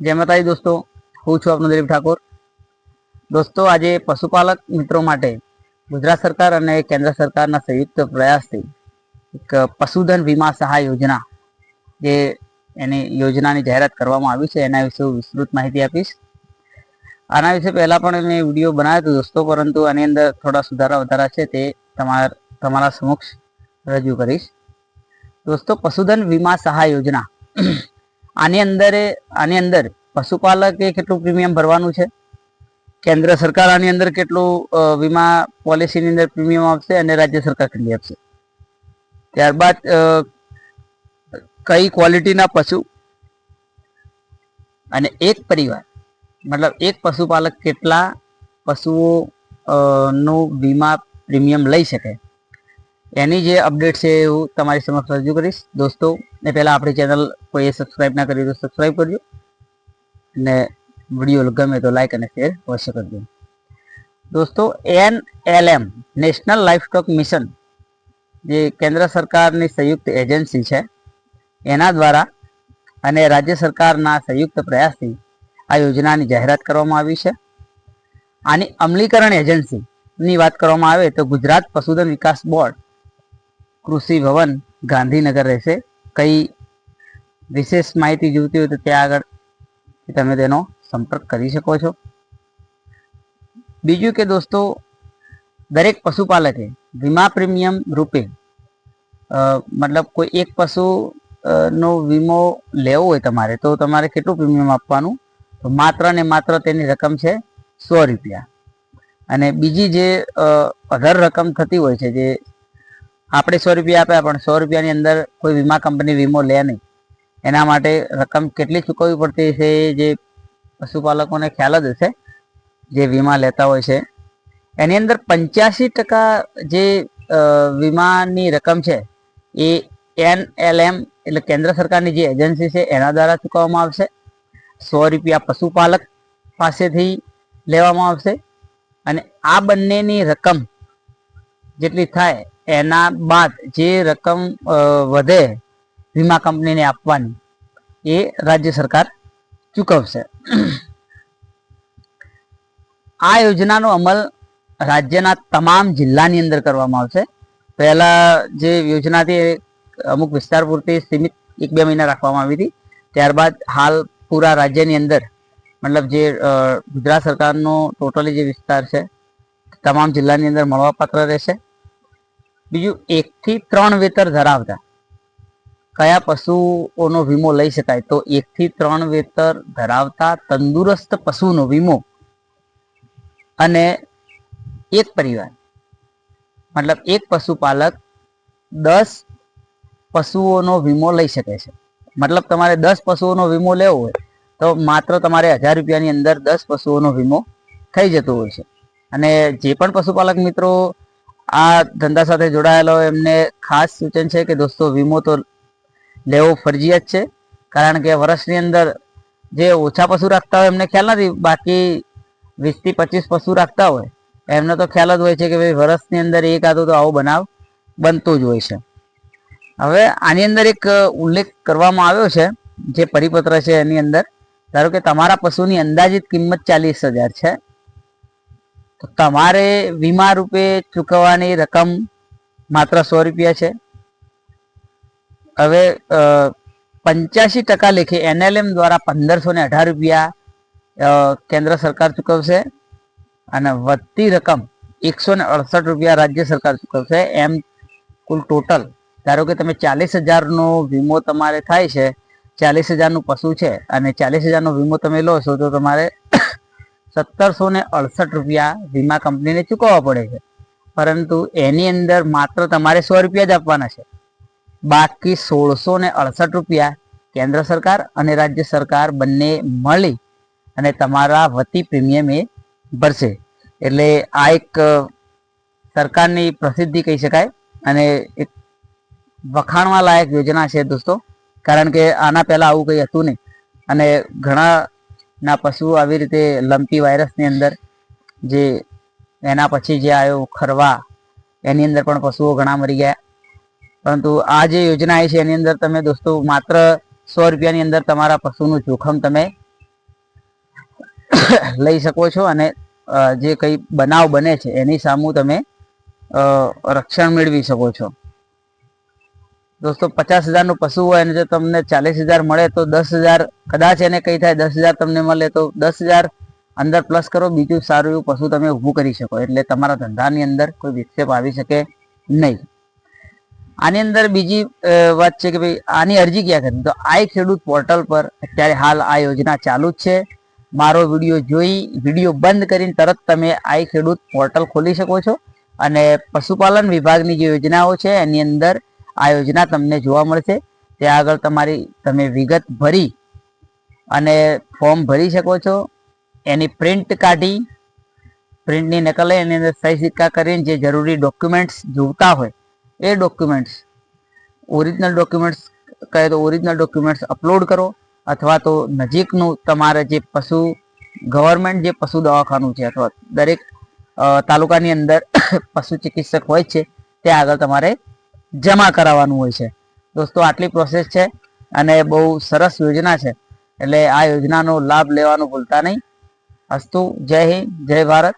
જય માતાજી દોસ્તો, હું છું આપનો દિલીપ ઠાકોર. દોસ્તો, આજે પશુપાલક મિત્રો માટે ગુજરાત સરકાર અને કેન્દ્ર સરકારના સંયુક્ત પ્રયાસથી એક પશુધન વીમા સહાય યોજના, જે એની યોજનાની જાહેરાત કરવામાં આવી છે, એના વિશે વિસ્તૃત માહિતી આપીશ. આના વિશે પહેલા પણ મેં વીડિયો બનાવ્યો હતો દોસ્તો, પરંતુ આની અંદર થોડા સુધારા વધારા છે તે તમારા તમારા સમક્ષ રજૂ કરીશ. દોસ્તો, પશુધન વીમા સહાય યોજના આની અંદર આની અંદર પશુપાલકે કેટલું પ્રીમિયમ ભરવાનું છે? કેન્દ્ર સરકાર આની અંદર કેટલું વીમા પોલિસીની અંદર પ્રીમિયમ આપશે અને રાજ્ય સરકાર કેટલી આપશે? ત્યારબાદ કઈ ક્વોલિટીના પશુ અને એક પરિવાર, મતલબ એક પશુપાલક કેટલા પશુઓ નું વીમા પ્રીમિયમ લઈ શકે? એની જે અપડેટ છે એ હું તમારી સમક્ષ રજૂ કરીશ. દોસ્તો, ને પહેલાં આપણી ચેનલ કોઈએ સબસ્ક્રાઈબ ના કરી તો સબસ્ક્રાઈબ કરજો. અને વીડિયો ગમે તો લાઇક અને શેર અવશ્ય કરજો. દોસ્તો, N L M national livestock mission જે કેન્દ્ર સરકારની સંયુક્ત એજન્સી છે, એના દ્વારા અને રાજ્ય સરકારના સંયુક્ત પ્રયાસથી આ યોજનાની જાહેરાત કરવામાં આવી છે. આની અમલીકરણ એજન્સીની વાત કરવામાં આવે તો ગુજરાત પશુધન વિકાસ બોર્ડ કૃષિ ભવન ગાંધીનગર રહેશે. કઈ વિશેષ માહિતી જોઈતી હોય તો ત્યાં આગળ તમે તેનો સંપર્ક કરી શકો છો. બીજું કે દોસ્તો, દરેક પશુપાલકે વીમા પ્રીમિયમ રૂપે મતલબ કોઈ એક પશુ નો વીમો લેવો હોય તમારે, તો તમારે કેટલું પ્રીમિયમ આપવાનું? તો માત્ર ને માત્ર તેની રકમ છે સો રૂપિયા. અને બીજી જે અઢર રકમ થતી હોય છે, જે આપણે સો રૂપિયા આપ્યા, પણ સો રૂપિયાની અંદર કોઈ વીમા કંપની વીમો લે નહીં. એના માટે રકમ કેટલી ચૂકવવી પડતી છે જે પશુપાલકોને ખ્યાલ જ હશે, જે વીમા લેતા હોય છે. એની અંદર પંચ્યાસી ટકા જે વીમાની રકમ છે, એ એન એલ એમ એટલે કેન્દ્ર સરકારની જે એજન્સી છે, એના દ્વારા ચૂકવવામાં આવશે. સો રૂપિયા પશુપાલક પાસેથી લેવામાં આવશે. અને આ બંનેની રકમ જેટલી થાય, એના બાદ જે રકમ વધે વીમા કંપનીને આપવાની, એ રાજ્ય સરકાર ચૂકવશે. આ યોજનાનો અમલ રાજ્યના તમામ જિલ્લાની અંદર કરવામાં આવશે. પહેલા જે યોજના હતી અમુક વિસ્તાર પૂરતી સીમિત એક બે મહિના રાખવામાં આવી હતી. ત્યારબાદ હાલ પૂરા રાજ્યની અંદર, મતલબ જે ગુજરાત સરકારનો ટોટલી જે વિસ્તાર છે તમામ જિલ્લાની અંદર મળવાપાત્ર રહેશે. બીજું, એકથી ત્રણ વેતર ધરાવતા. કયા પશુઓનો વીમો લઈ શકાય? તો એકથી ત્રણ વેતર ધરાવતા તંદુરસ્ત પશુનો વીમો અને એક પરિવાર. મતલબ એક પશુપાલક દસ પશુઓનો વીમો લઈ શકે છે. મતલબ તમારે દસ પશુઓનો વીમો લેવો હોય, તો માત્ર તમારે હજાર રૂપિયાની અંદર દસ પશુઓનો વીમો થઈ જતો હોય છે. અને જે પણ પશુપાલક મિત્રો આ ધંધા સાથે જોડાયેલા હોય, એમને ખાસ સૂચન છે કે દોસ્તો, વીમો તો લેવો ફરજિયાત છે. કારણ કે વર્ષની અંદર જે ઓછા પશુ રાખતા હોય, એમને ખ્યાલ નથી. બાકી વીસથી પચીસ પશુ રાખતા હોય, એમને તો ખ્યાલ જ હોય છે કે ભાઈ વર્ષની અંદર એક આદો તો આવો બનાવ બનતો જ હોય છે. હવે આની અંદર એક ઉલ્લેખ કરવામાં આવ્યો છે, જે પરિપત્ર છે એની અંદર. ધારો કે તમારા પશુની અંદાજિત કિંમત ચાલીસ હજાર છે. તો તમારે વીમા રૂપે ચૂકવવાની રકમ માત્ર સો રૂપિયા છે. હવે પંચ્યાસી ટકા લેખે એનએલએમ દ્વારા પંદરસો ને અઢાર રૂપિયા કેન્દ્ર સરકાર ચૂકવશે અને વધતી રકમ એકસો ને અડસઠ રૂપિયા રાજ્ય સરકાર ચૂકવશે. એમ કુલ ટોટલ, ધારો કે તમે ચાલીસ હજારનો વીમો તમારે થાય છે, ચાલીસ હજારનું પશુ છે અને ચાલીસ હજારનો વીમો તમે લો છો તો તમારે સત્તરસો ને અડસઠ રૂપિયા વીમા કંપનીને ચૂકવવા પડે છે. પરંતુ એની અંદર માત્ર તમારે સો રૂપિયા જ આપવાના છે. બાકી સોળસો ને અડસઠ રૂપિયા કેન્દ્ર સરકાર અને રાજ્ય સરકાર બંને મળી અને તમારા વતી પ્રીમિયમ એ ભરશે. એટલે આ એક સરકારની પ્રસિદ્ધિ કહી શકાય અને એક વખાણવા લાયક યોજના છે દોસ્તો. કારણ કે આના પહેલા આવું કંઈ હતું નહીં. અને ઘણા ના પશુઓ આવી રીતે લંપી વાયરસની અંદર જે એના પછી જે આવ્યો ખરવા, એની અંદર પણ પશુઓ ઘણા મરી ગયા. પરંતુ આ જે યોજના આવી છે, એની અંદર તમે દોસ્તો માત્ર સો રૂપિયાની અંદર તમારા પશુનું જોખમ તમે લઈ શકો છો અને જે કંઈ બનાવ બને છે, એની સામું તમે રક્ષણ મેળવી શકો છો. દોસ્તો, પચાસ હજારનું પશુ હોય અને જો તમને ચાલીસ હજાર મળે તો દસ હજાર, કદાચ એને કઈ થાય, દસ હજાર તમને મળે તો દસ હજાર અંદર પ્લસ કરો. બીજું સારું એવું પશુ તમે ઊભું કરી શકો. એટલે તમારા ધંધાની અંદર કોઈ વિક્ષેપ આવી શકે નહીં. આની અંદર બીજી વાત છે કે ભાઈ, આની અરજી ક્યાં કરવી? તો આઈ ખેડૂત પોર્ટલ પર અત્યારે હાલ આ યોજના ચાલુ જ છે. મારો વીડિયો જોઈ, વીડિયો બંધ કરીને તરત તમે આઈ ખેડૂત પોર્ટલ ખોલી શકો છો. અને પશુપાલન વિભાગની જે યોજનાઓ છે, એની અંદર આ યોજના તમને જોવા મળશે. ત્યાં આગળ તમારી, તમે વિગત ભરી અને ફોર્મ ભરી શકો છો. એની પ્રિન્ટ કાઢી, પ્રિન્ટની નકલ લઈ એની અંદર સહી સિક્કા કરીને જે જરૂરી ડોક્યુમેન્ટ્સ જોતા હોય, એ ડોક્યુમેન્ટ્સ, ઓરિજિનલ ડોક્યુમેન્ટ્સ, કહે તો ઓરિજિનલ ડોક્યુમેન્ટ્સ અપલોડ કરો અથવા તો નજીકનું તમારે જે પશુ, ગવર્મેન્ટ જે પશુ દવાખાનું છે અથવા દરેક તાલુકાની અંદર પશુ ચિકિત્સક હોય છે ત્યાં આગળ તમારે જમા કરાવવાનું હોય છે. દોસ્તો, આટલી પ્રોસેસ છે અને બહુ સરસ યોજના છે. એટલે આ યોજનાનો લાભ લેવાનું ભૂલતા નહીં. અસ્તુ, જય હિન્દ, જય ભારત.